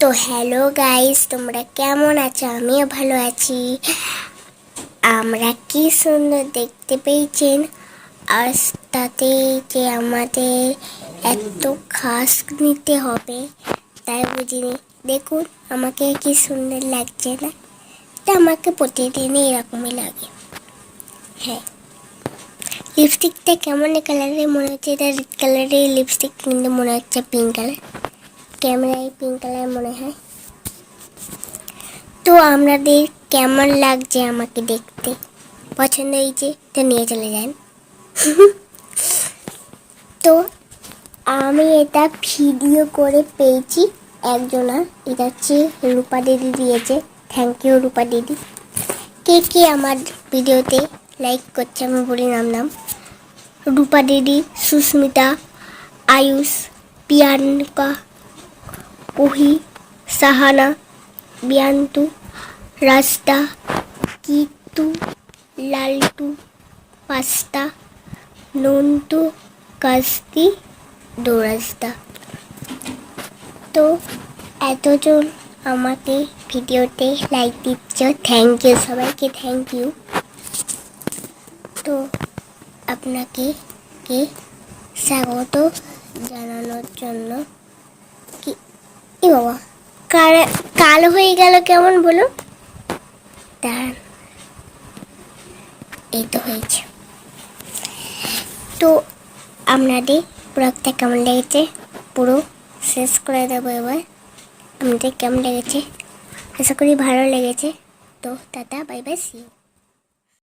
তো hello guys, তোমরা কেমন আছো? আমিও ভালো আছি। আমরা কি সুন্দর দেখতে পেয়েছেন? আর তাতে যে আমাদের এত খাস নিতে হবে, তাই বুঝিনি। দেখুন, আমাকে কি সুন্দর লাগছে না? তা আমাকে প্রতিদিনই এরকমই লাগে। হ্যাঁ। লিপস্টিকটা কেমন কালারের মনে হচ্ছে এটা রেড কালারের লিপস্টিক কিন্তু মনে হচ্ছে পিঙ্ক কালার ক্যামেরায় পিঙ্ক কালার মনে হয়। তো আপনাদের কেমন লাগছে আমাকে দেখতে? পছন্দ হয়েছে তো নিয়ে চলে যান। তো আমি এটা ভিডিও করে পেয়েছি একজনা। এটা হচ্ছে রূপা দিদি দিয়েছে। থ্যাংক ইউ রূপা দিদি। কে কে আমার ভিডিওতে লাইক করছে আমি বলি নাম নাম। রূপা দিদি, সুস্মিতা, আয়ুষ পিয়ানকা কুহি সাহানা বিয়ান্তু রাস্তা কিতু লালটু পাস্তা নন্তু কাস্তি দোরাস্তা তো এতজন আমাকে ভিডিওতে লাইক দিচ্ছ থ্যাংক ইউ সবাইকে থ্যাংক ইউ তো আপনাকে কে স্বাগত জানানোর জন্য কি এ বাবা। কালো হয়ে গেল কেমন বলুন এই তো হয়েছে। তো আপনাদের ব্লগটা কেমন লেগেছে? পুরো শেষ করে দেবো এবার। আপনাদের কেমন লেগেছে? আশা করি ভালো লেগেছে। তো টাটা, বাই বাই সি